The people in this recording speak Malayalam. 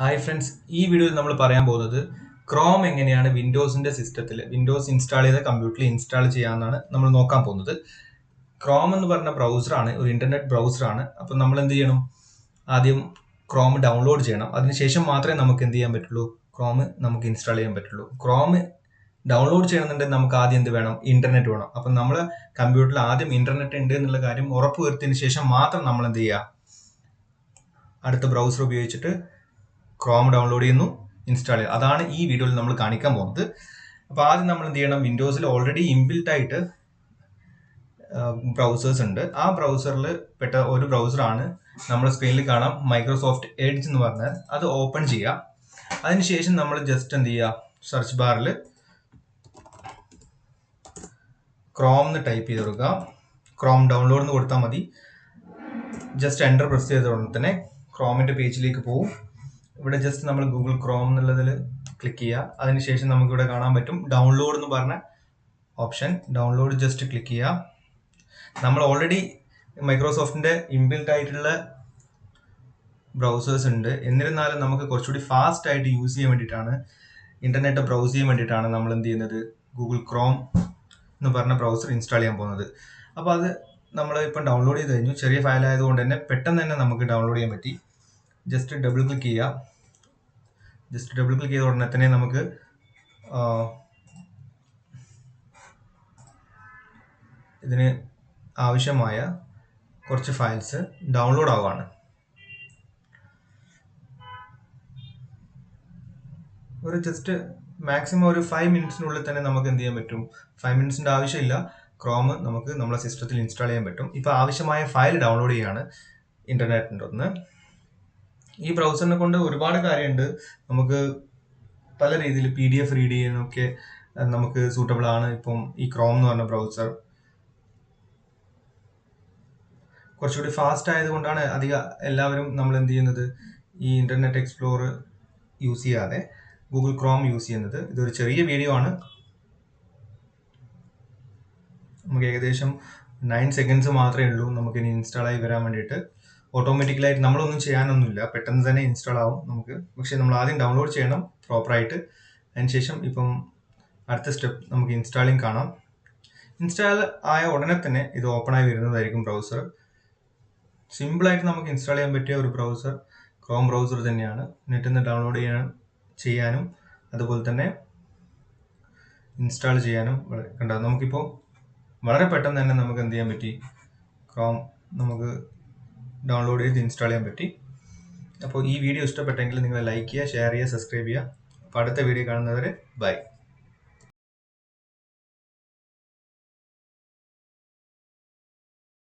ഹായ് ഫ്രണ്ട്സ് ഈ വീഡിയോയിൽ നമ്മൾ പറയാൻ പോകുന്നത് ക്രോം എങ്ങനെയാണ് വിൻഡോസിന്റെ സിസ്റ്റത്തിൽ വിൻഡോസ് ഇൻസ്റ്റാൾ ചെയ്ത കമ്പ്യൂട്ടറിൽ ഇൻസ്റ്റാൾ ചെയ്യാമെന്നാണ് നമ്മൾ നോക്കാൻ പോകുന്നത്. ക്രോം എന്ന് പറഞ്ഞ ബ്രൗസറാണ് ഒരു ഇന്റർനെറ്റ് ബ്രൗസറാണ് അപ്പം നമ്മൾ എന്ത് ചെയ്യണം? ആദ്യം ക്രോം ഡൗൺലോഡ് ചെയ്യണം. അതിനുശേഷം മാത്രമേ നമുക്ക് എന്ത് ചെയ്യാൻ പറ്റുള്ളൂ? ക്രോം നമുക്ക് ഇൻസ്റ്റാൾ ചെയ്യാൻ പറ്റുള്ളൂ. ക്രോം ഡൗൺലോഡ് ചെയ്യണമെന്നുണ്ടെങ്കിൽ നമുക്ക് ആദ്യം എന്ത് വേണം? ഇന്റർനെറ്റ് വേണം. അപ്പം നമ്മൾ കമ്പ്യൂട്ടറിൽ ആദ്യം ഇന്റർനെറ്റ് ഉണ്ട് എന്നുള്ള കാര്യം ഉറപ്പ് വരുത്തിയതിന് ശേഷം മാത്രം നമ്മൾ എന്ത് ചെയ്യുക? അടുത്ത ബ്രൗസർ ഉപയോഗിച്ചിട്ട് ക്രോം ഡൗൺലോഡ് ചെയ്യുന്നു ഇൻസ്റ്റാൾ ചെയ്യുക അതാണ് ഈ വീഡിയോയിൽ നമ്മൾ കാണിക്കാൻ പോകുന്നത്. അപ്പോൾ ആദ്യം നമ്മൾ എന്ത് ചെയ്യണം? വിൻഡോസിൽ ഓൾറെഡി ഇൻബിൽട്ട് ആയിട്ട് ബ്രൗസേഴ്സ് ഉണ്ട്. ആ ബ്രൗസറിൽ പെട്ട ഒരു ബ്രൗസറാണ് നമ്മുടെ സ്ക്രീനിൽ കാണാം. മൈക്രോസോഫ്റ്റ് എഡ്ജ് എന്ന് പറഞ്ഞാൽ അത് ഓപ്പൺ ചെയ്യുക അതിനുശേഷം നമ്മൾ ജസ്റ്റ് എന്ത് ചെയ്യുക സെർച്ച് ബാറിൽ ക്രോം എന്ന് ടൈപ്പ് ചെയ്ത് കൊടുക്കുക. ക്രോം ഡൗൺലോഡ് എന്ന് കൊടുത്താൽ മതി. ജസ്റ്റ് എന്റർ പ്രസ് ചെയ്ത തന്നെ ക്രോമിന്റെ പേജിലേക്ക് പോകും ഇവിടെ ജസ്റ്റ് നമ്മൾ ഗൂഗിൾ ക്രോം എന്നുള്ളതിൽ ക്ലിക്ക് ചെയ്യുക. അതിനുശേഷം നമുക്ക് ഇവിടെ കാണാൻ പറ്റും ഡൗൺലോഡ് എന്ന് പറഞ്ഞ ഓപ്ഷൻ ഡൗൺലോഡ് ജസ്റ്റ് ക്ലിക്ക് ചെയ്യുക. നമ്മൾ ഓൾറെഡി മൈക്രോസോഫ്റ്റിന്റെ ഇൻബിൽഡ് ആയിട്ടുള്ള ബ്രൗസേഴ്സ് ഉണ്ട്. എന്നിരുന്നാലും നമുക്ക് കുറച്ചുകൂടി ഫാസ്റ്റ് ആയിട്ട് യൂസ് ചെയ്യാൻ വേണ്ടിയിട്ടാണ് ഇന്റർനെറ്റ് ബ്രൗസ് ചെയ്യാൻ വേണ്ടിയിട്ടാണ് നമ്മൾ എന്ത് ചെയ്യുന്നത്? ഗൂഗിൾ ക്രോം എന്ന് പറഞ്ഞ ബ്രൗസർ ഇൻസ്റ്റാൾ ചെയ്യാൻ പോകുന്നത്. അപ്പോൾ അത് നമ്മൾ ഇപ്പം ഡൗൺലോഡ് ചെയ്ത് കഴിഞ്ഞു. ചെറിയ ഫയൽ ആയതുകൊണ്ട് തന്നെ പെട്ടെന്ന് തന്നെ നമുക്ക് ഡൗൺലോഡ് ചെയ്യാൻ പറ്റി. ജസ്റ്റ് ഡബിൾ ക്ലിക്ക് ചെയ്യുക. ജസ്റ്റ് ഡബിൾ ക്ലിക്ക് ചെയ്ത ഉടനെ തന്നെ നമുക്ക് ഇതിന് ആവശ്യമായ കുറച്ച് ഫയൽസ് ഡൗൺലോഡ് ആവുകയാണ്. ഒരു ജസ്റ്റ് മാക്സിമം ഒരു ഫൈവ് മിനിറ്റ്സിനുള്ളിൽ തന്നെ നമുക്ക് എന്ത് ചെയ്യാൻ പറ്റും? ഫൈവ് മിനിറ്റ്സിന്റെ ആവശ്യമില്ല. ക്രോം നമുക്ക് നമ്മളെ സിസ്റ്റത്തിൽ ഇൻസ്റ്റാൾ ചെയ്യാൻ പറ്റും. ഇപ്പോൾ ആവശ്യമായ ഫയൽ ഡൗൺലോഡ് ചെയ്യാണ്. ഇന്റർനെറ്റിന്റെ ഒന്ന്. ഈ ബ്രൗസറിനെ കൊണ്ട് ഒരുപാട് കാര്യമുണ്ട് നമുക്ക് പല രീതിയിൽ പി ഡി എഫ് റീഡ് ചെയ്യാനൊക്കെ നമുക്ക് സൂട്ടബിൾ ആണ്. ഇപ്പം ഈ ക്രോം എന്ന് പറഞ്ഞ ബ്രൗസർ കുറച്ചുകൂടി ഫാസ്റ്റ് ആയതുകൊണ്ടാണ് അധിക എല്ലാവരും നമ്മൾ എന്ത് ചെയ്യുന്നത്? ഈ ഇന്റർനെറ്റ് എക്സ്പ്ലോർ യൂസ് ചെയ്യാതെ ഗൂഗിൾ ക്രോം യൂസ് ചെയ്യുന്നത്. ഇതൊരു ചെറിയ വീഡിയോ ആണ്. നമുക്ക് ഏകദേശം നയൻ സെക്കൻഡ്സ് മാത്രമേ ഉള്ളൂ. നമുക്ക് ഇനി ഇൻസ്റ്റാൾ ആയി വരാൻ വേണ്ടിയിട്ട്. ഓട്ടോമാറ്റിക്കലായിട്ട് നമ്മളൊന്നും ചെയ്യാനൊന്നുമില്ല. പെട്ടെന്ന് തന്നെ ഇൻസ്റ്റാൾ ആവും നമുക്ക്. പക്ഷേ നമ്മൾ ആദ്യം ഡൗൺലോഡ് ചെയ്യണം പ്രോപ്പറായിട്ട് അതിനുശേഷം ഇപ്പം അടുത്ത സ്റ്റെപ്പ് നമുക്ക് ഇൻസ്റ്റാളിങ് കാണാം. ഇൻസ്റ്റാൾ ആയ ഉടനെ തന്നെ ഇത് ഓപ്പൺ ആയി വരുന്നതായിരിക്കും ബ്രൗസർ സിമ്പിളായിട്ട് നമുക്ക് ഇൻസ്റ്റാൾ ചെയ്യാൻ പറ്റിയ ഒരു ബ്രൗസർ ക്രോം ബ്രൗസർ തന്നെയാണ്. നെറ്റിൽ നിന്ന് ഡൗൺലോഡ് ചെയ്യാൻ ചെയ്യാനും അതുപോലെ തന്നെ ഇൻസ്റ്റാൾ ചെയ്യാനും കണ്ടോ നമുക്കിപ്പോൾ വളരെ പെട്ടെന്ന് തന്നെ നമുക്ക് എന്ത് ചെയ്യാൻ പറ്റി? ക്രോം നമുക്ക് ഡൗൺലോഡ് ചെയ്ത് ഇൻസ്റ്റാൾ ചെയ്യാൻ പറ്റി. അപ്പോൾ ഈ വീഡിയോ ഇഷ്ടപ്പെട്ടെങ്കിൽ നിങ്ങൾ ലൈക്ക് ചെയ്യുക ഷെയർ ചെയ്യുക സബ്സ്ക്രൈബ് ചെയ്യുക. അപ്പോൾ അടുത്ത വീഡിയോ കാണുന്നവരെ ബൈ